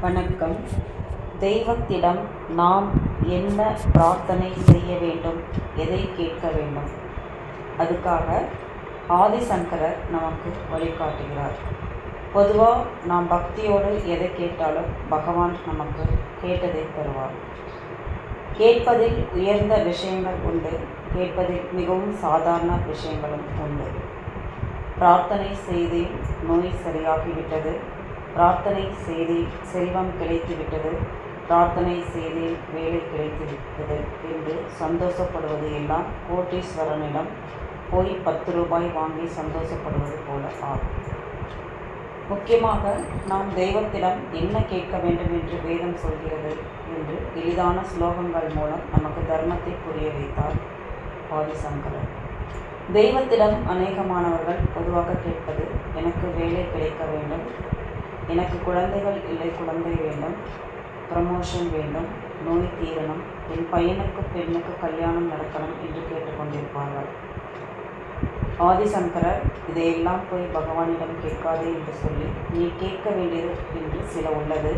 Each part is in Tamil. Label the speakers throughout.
Speaker 1: வணக்கம். தெய்வத்திடம் நாம் என்ன பிரார்த்தனை செய்ய வேண்டும்? எதை கேட்க வேண்டும்? அதுக்காக ஆதிசங்கரர் நமக்கு வழிகாட்டுகிறார். பொதுவாக நாம் பக்தியோடு எதை கேட்டாலும் பகவான் நமக்கு கேட்டதை தருவார். கேட்பதில் உயர்ந்த விஷயங்கள் உண்டு. கேட்பதில் மிகவும் சாதாரண விஷயங்களும் உண்டு. பிரார்த்தனை செய்து நோய் சரியாகிவிட்டது. பிரார்த்தனை செய்தேன் செல்வம் கிடைத்துவிட்டது. பிரார்த்தனை செய்தேன் வேலை கிடைத்துவிட்டது என்று சந்தோஷப்படுவது எல்லாம் கோட்டீஸ்வரனிடம் போய் பத்து ரூபாய் வாங்கி சந்தோஷப்படுவது போல ஆகும். முக்கியமாக நாம் தெய்வத்திடம் என்ன கேட்க வேண்டும் என்று வேதம் சொல்கிறது என்று எளிதான ஸ்லோகங்கள் மூலம் நமக்கு தர்மத்தை புரிய வைத்தார் ஆதிசங்கரர். தெய்வத்திடம் அநேகமானவர்கள் பொதுவாக கேட்பது எனக்கு வேலை கிடைக்க வேண்டும் எனக்கு குழந்தைகள் இல்லை குழந்தை வேண்டும் ப்ரமோஷன் வேண்டும் நோய் தீரணும் என் பையனுக்கு பெண்ணுக்கு கல்யாணம் நடக்கணும் என்று கேட்டுக்கொண்டிருப்பார்கள். ஆதிசங்கரர் இதையெல்லாம் போய் பகவானிடம் கேட்காதே என்று சொல்லி நீ கேட்க வேண்டியது என்று சில உள்ளது.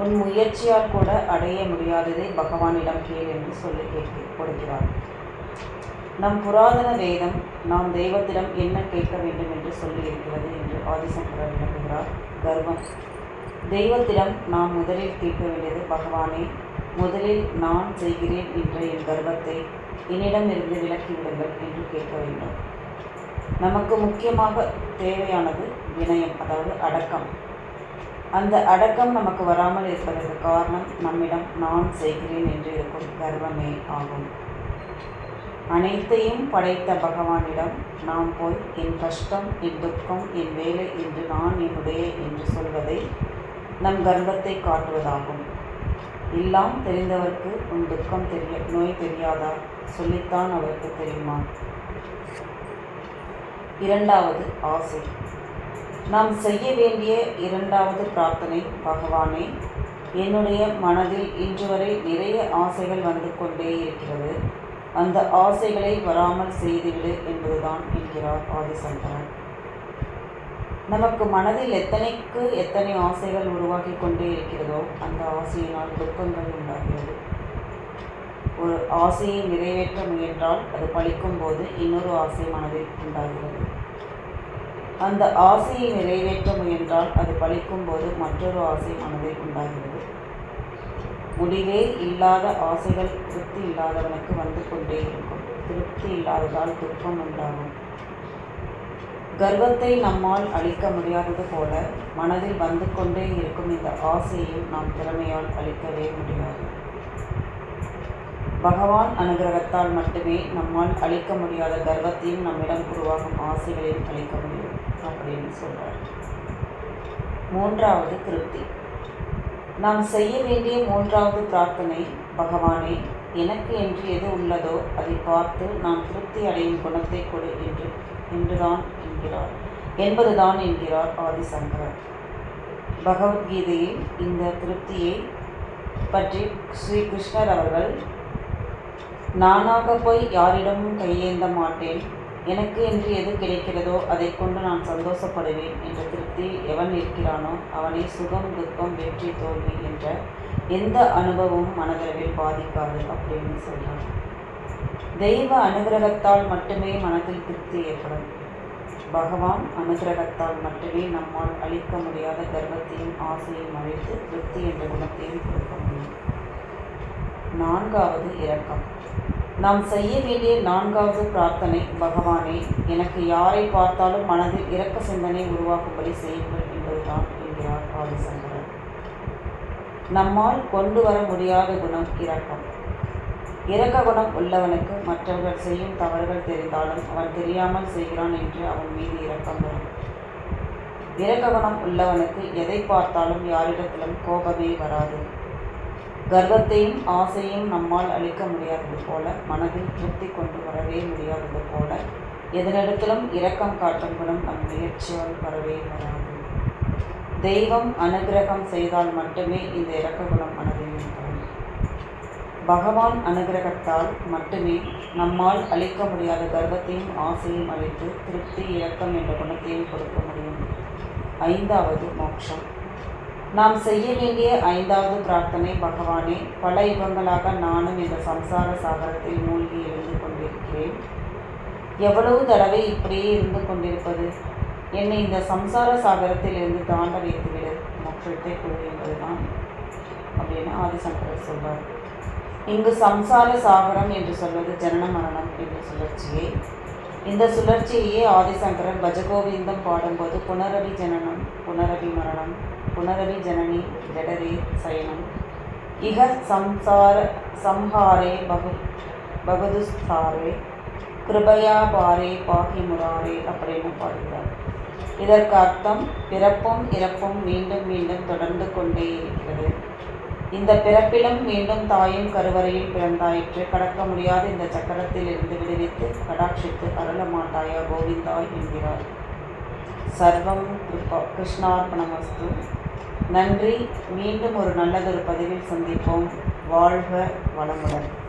Speaker 1: உன் முயற்சியால் கூட அடைய முடியாததை பகவானிடம் கேள் என்று சொல்லி கேட்க கொடுக்கிறார். நம் புராதன வேதம் நாம் தெய்வத்திடம் என்ன கேட்க வேண்டும் என்று சொல்லியிருக்கிறது என்று ஆதிசங்கரர் விளக்குகிறார். கர்வம். தெய்வத்திடம் நாம் முதலில் கேட்க வேண்டியது பகவானே முதலில் நான் செய்கிறேன் என்ற என் கர்வத்தை என்னிடமிருந்து விலக்கிவிடுங்கள் என்று கேட்க வேண்டும். நமக்கு முக்கியமாக தேவையானது வினயம் அதாவது அடக்கம். அந்த அடக்கம் நமக்கு வராமல் இருப்பதற்கு காரணம் நம்மிடம் நான் செய்கிறேன் என்று இருக்கும் கர்வமே ஆகும். அனைத்தையும் படைத்த பகவானிடம் நாம் போய் என் கஷ்டம் என் துக்கம் என் வேலை என்று நான் என்னுடைய என்று சொல்வதை நம் கர்வத்தை காட்டுவதாகும். எல்லாம் தெரிந்தவர்க்கு உன் துக்கம் தெரிய நோய் தெரியாதா? சொல்லித்தான் அவருக்கு தெரியுமா? இரண்டாவது ஆசை. நாம் செய்ய வேண்டிய இரண்டாவது பிரார்த்தனை பகவானே என்னுடைய மனதில் இன்று வரை நிறைய ஆசைகள் வந்து கொண்டே இருக்கிறது. அந்த ஆசைகளை வராமல் செய்துவிடு என்பதுதான் என்கிறார் ஆதிசங்கரன். நமக்கு மனதில் எத்தனைக்கு எத்தனை ஆசைகள் உருவாக்கி கொண்டே இருக்கிறதோ அந்த ஆசையினால் துக்கங்கள் உண்டாகிறது. ஒரு ஆசையை நிறைவேற்ற முயன்றால் அது பழிக்கும் போது இன்னொரு ஆசை மனதில் உண்டாகிறது. அந்த ஆசையை நிறைவேற்ற முயன்றால் அது பழிக்கும் போது மற்றொரு ஆசை மனதில் உண்டாகிறது. முடிவே இல்லாத ஆசைகள் திருப்தி இல்லாதவனுக்கு வந்து கொண்டே இருக்கும். திருப்தி இல்லாததால் துக்கம் உண்டாகும். கர்வத்தை நம்மால் அழிக்க முடியாதது போல மனதில் வந்து கொண்டே இருக்கும் இந்த ஆசையும் நாம் திறமையால் அழிக்கவே முடியாது. பகவான் அனுகிரகத்தால் மட்டுமே நம்மால் அழிக்க முடியாத கர்வத்தையும் நம்மிடம் உருவாகும் ஆசைகளையும் அழிக்க முடியும் அப்படின்னு சொல்றார். மூன்றாவது திருப்தி. நாம் செய்ய வேண்டிய மூன்றாவது பிரார்த்தனை பகவானே எனக்கு என்று எது உள்ளதோ அதை பார்த்து நான் திருப்தி அடையும் குணத்தை கொடு என்று என்றுதான் என்கிறார். என்பதுதான் என்கிறார் ஆதிசங்கரர். பகவத்கீதையில் இந்த திருப்தியை பற்றி ஸ்ரீ கிருஷ்ணர் அவர்கள் நானாக போய் யாரிடமும் கையேந்த மாட்டேன். எனக்கு என்று எது கிடைக்கிறதோ அதை கொண்டு நான் சந்தோஷப்படுவேன் என்ற திருப்தி எவன் இருக்கிறானோ அவனை சுகம் துக்கம் வெற்றி தோல்வி என்ற எந்த அனுபவமும் மனதளவில் பாதிக்காது அப்படின்னு சொல்கிறார் தெய்வ அனுகிரகத்தால் மட்டுமே மனதில் திருப்தி ஏற்படும். பகவான் அனுகிரகத்தால் மட்டுமே நம்மால் அழிக்க முடியாத கர்வத்தையும் ஆசையும் அழித்து திருப்தி என்ற குணத்தையும் கொடுக்க முடியும். நான்காவது இரக்கம். நாம் செய்ய வேண்டிய நான்காவது பிரார்த்தனை பகவானே எனக்கு யாரை பார்த்தாலும் மனதில் இரக்க சிந்தனை உருவாக்கும்படி செய்யுங்கள் என்பதுதான் என்கிறார் ஆதிசங்கரன். நம்மால் கொண்டு வர முடியாத குணம் இரக்கம். இரக்க குணம் உள்ளவனுக்கு மற்றவர்கள் செய்யும் தவறுகள் தெரிந்தாலும் அவன் தெரியாமல் செய்கிறான் என்று அவன் மீது இரக்கம் வரும். இரக்க குணம் உள்ளவனுக்கு எதை பார்த்தாலும் யாரிடத்திலும் கோபமே வராது. கர்வத்தையும் ஆசையும் நம்மால் அழிக்க முடியாதது போல மனதில் திருப்தி கொண்டு வரவே முடியாதது போல எதனிடத்திலும் இரக்கம் காட்டும் குணம் நம் முயற்சியால் வரவே வராது. தெய்வம் அனுகிரகம் செய்தால் மட்டுமே இந்த இரக்க குணம் மனதில் ஏற்படும் பகவான் அனுகிரகத்தால் மட்டுமே நம்மால் அழிக்க முடியாத கர்வத்தையும் ஆசையும் அழித்து திருப்தி இரக்கம் என்ற குணத்தையும் கொடுக்க முடியும். ஐந்தாவது மோட்சம். நாம் செய்ய வேண்டிய ஐந்தாவது பிரார்த்தனை பகவானே பல யுகங்களாக நானும் இந்த சம்சார சாகரத்தில் மூழ்கி எழுந்து கொண்டிருக்கிறேன். எவ்வளவு தடவை இப்படியே இருந்து கொண்டிருப்பது? என்னை இந்த சம்சார சாகரத்தில் இருந்து தாண்ட வைத்துவிடு. மோட்சத்தை கொடு என்பதுதான். அப்படின்னு ஆதிசங்கரர் சொல்வார். இங்கு சம்சார சாகரம் என்று சொல்வது ஜனன மரணம் என்ற சுழற்சியை இந்த சுழற்சியையே ஆதிசங்கரர் பஜகோவிந்தம் பாடும்போது புனரவி ஜனனம் புனரவி மரணம் புனரவி ஜனனி ஜடரே சயனம். இக சம்சார சம்ஹாரே பகு பகதுஸ்தாரே கிருபயா பாரே பாகி முராரே அப்படின்னு பாடுகிறார். இதற்கு அர்த்தம் பிறப்பும் இறப்பும் மீண்டும் மீண்டும் தொடர்ந்து கொண்டே இருக்கிறது. இந்த பிறப்பிலும் மீண்டும் தாயும் கருவறையில் பிறந்தாயிற்று. கடக்க முடியாத இந்த சக்கரத்தில் இருந்து விடுவித்து கடாட்சித்து அருள மாட்டாயா என்கிறார். சர்வம் கிருபா கிருஷ்ணார்ப்பணமஸ்து நன்றி. மீண்டும் ஒரு நல்லதொரு பதிவில் சந்திப்போம். வாழ்க வளமுடன்.